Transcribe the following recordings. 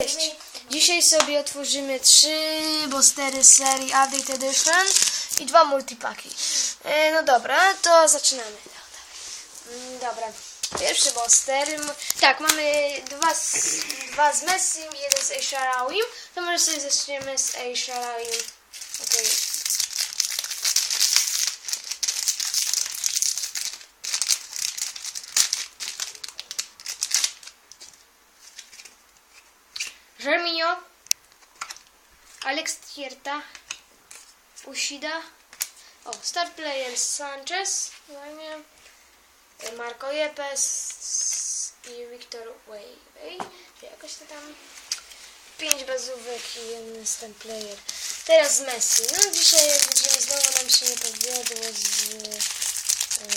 Cześć. Dzisiaj sobie otworzymy trzy bostery z serii Update Edition i dwa multipaki. E, no dobra, to zaczynamy. Mm, Dobra, pierwszy boster. Tak, mamy dwa z, dwa z Messim i jeden z Aisharawim. To może sobie zaczniemy z Aisharawim. Okej. Germinio, Alex Tierta, Ushida, o, Star Player Sanchez, zajmie, Marco Yepes i Wiktor Way, jakoś to tam, pięć bazówek i jeden Star Player. Teraz Messi. No dzisiaj jak widzimy znowu nam się nie powiodło z, e,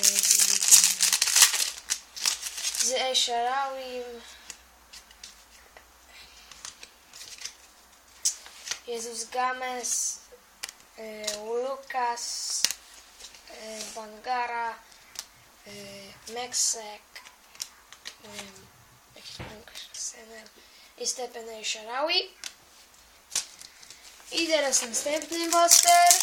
z, z Jezus Games, y, Lukas, y, Bangara, y, Meksek, i Stepen El Sharawi. I teraz następny poster.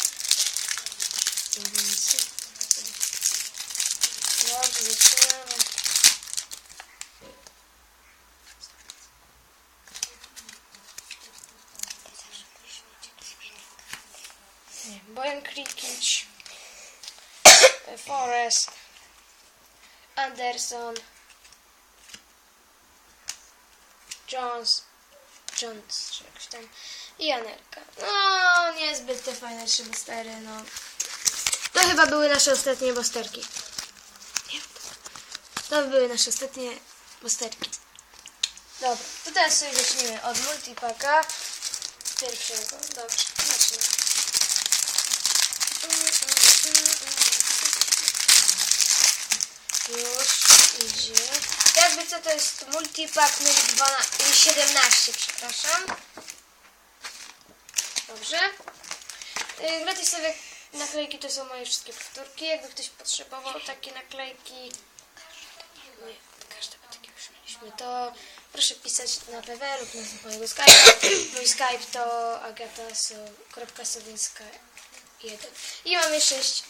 Dobrze, zaczynamy. Nie, Bojan Krikic, Forest, Anderson, Jones, Jones, jakoś tam, i Anelka. No, niezbyt te fajne trzy bostery, no. To chyba były nasze ostatnie bosterki. To były nasze ostatnie bosterki. Dobra, to teraz sobie zaczniemy od multipaka. Pierwszego. Dobrze, zaczynamy. Już idzie. Jakby co to jest multipack numer 12, 17, przepraszam. Dobrze. Yy, Gratisowe naklejki to są moje wszystkie powtórki. Jakby ktoś potrzebował takie naklejki, nie, każde ma takie już mieliśmy, to proszę pisać na PW lub na mojego Skype'a. Mój Skype to agata.sowińska 1. I mamy 6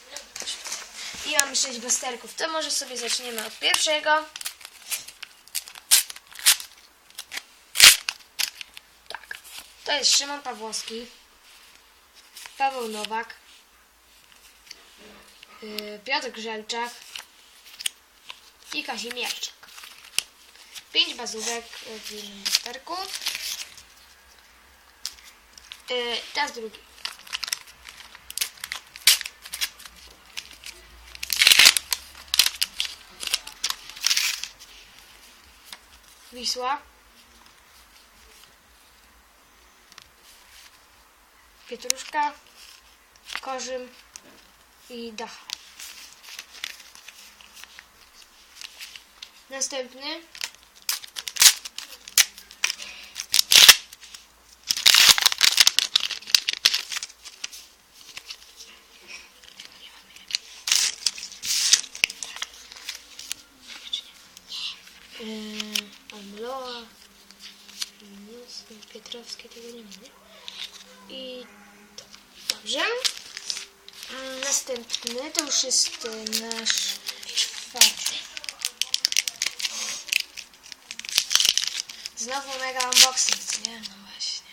i mamy 6 westerków. To może sobie zaczniemy od pierwszego. Tak. To jest Szymon Pawłowski. Paweł Nowak. yy, Piotr Grzelczak. I Kazimierczak. Pięć bazówek w jednym westerku. Yy, Teraz drugi. Wisła. Pietruszka, Korzym i Dacha. Następny. Yy, Amloa, Nielsen, Pietrowskie, tego nie ma, nie? I. Dobrze. Mm, Następny to już jest e, nasz czwarty. Znowu mega unboxing, nie? No właśnie.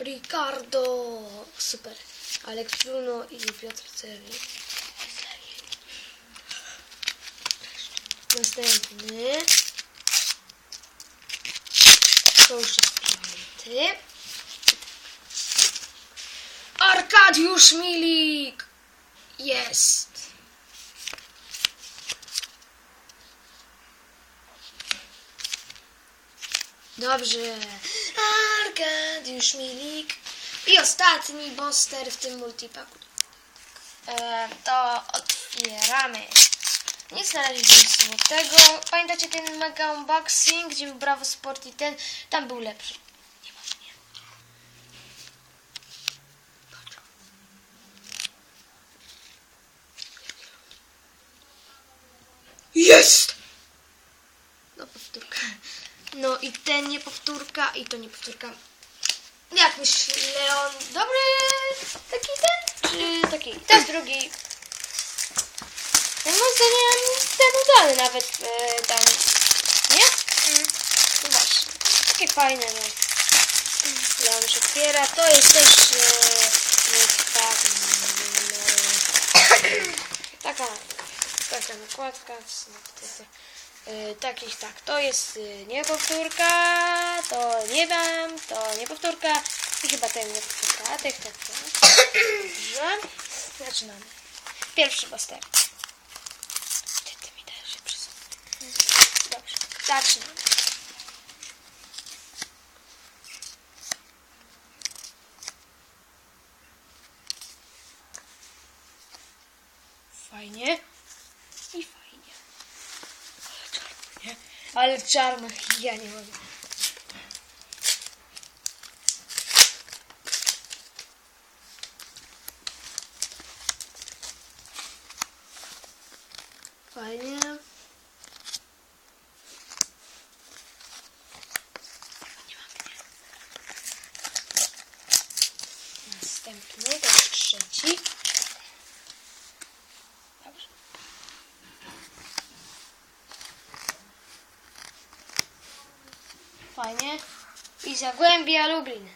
Ricardo! Super. Alex Bruno i Piotr Cewi. Następny. To już jest. Arkadiusz Milik! Jest! Dobrze. Arkadiusz Milik. I ostatni boster w tym multipaku. E, to otwieramy. Na razie nic złotego. Pamiętacie ten mega unboxing, gdzie był Bravo Sport i ten? Tam był lepszy. Nie ma mnie. Jest! No i ten nie powtórka i to nie powtórka. Jak myślisz, Leon, dobry taki ten? Czy taki? Ten drugi. No moim zdaniem ten udany nawet e, ten. Nie? No właśnie. Takie fajne, no. Leon się otwiera. To jest też no, tak, no, taka taka nakładka. E, takich tak, to jest y, nie powtórka, to nie wiem, to nie powtórka i chyba ten nie powtórka, a tych tak, tak. Dobrze, zaczynamy. Pierwszy poster. Dobrze, zaczynamy. Fajnie. I fajnie. Nie? Ale czarno, ja nie mogę. Fajnie. Nie mam mnie. Następny, to jest trzeci. Dobrze. Fajnie. I Zagłębia Lublin.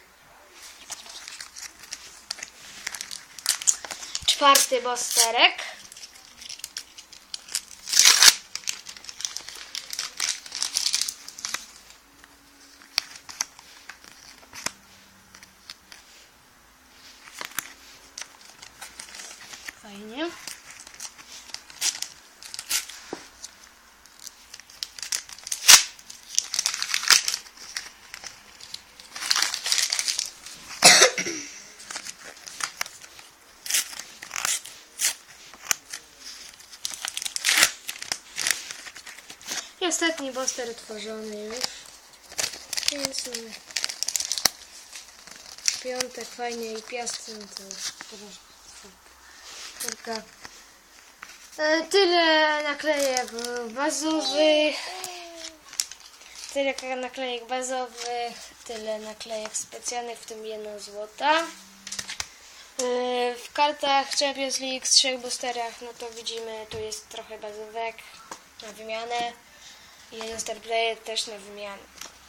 Czwarty bosterek. Fajnie. I ostatni boster otworzony już. Więc mamy piątek fajnie i piasty, no to tylko e, tyle naklejek bazowych, tyle naklejek bazowych, tyle naklejek specjalnych, w tym jedno złota. E, W kartach Champions League z trzech boosterach, no to widzimy, tu jest trochę bazówek na wymianę. I jeden star player też na wymianę.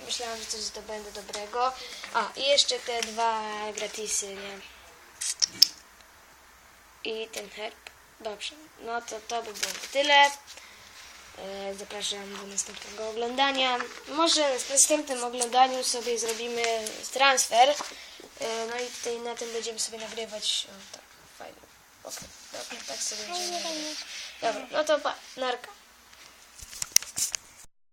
Myślałam, że coś zdobędę dobrego. A, i jeszcze te dwa gratisy, nie? I ten herb. Dobrze, no to to by było na tyle. E, Zapraszam do następnego oglądania. Może w następnym oglądaniu sobie zrobimy transfer. E, No i tutaj na tym będziemy sobie nagrywać. O, tak, fajnie. Okej, dobra, tak sobie będziemy. Dobra, no to pa, narka.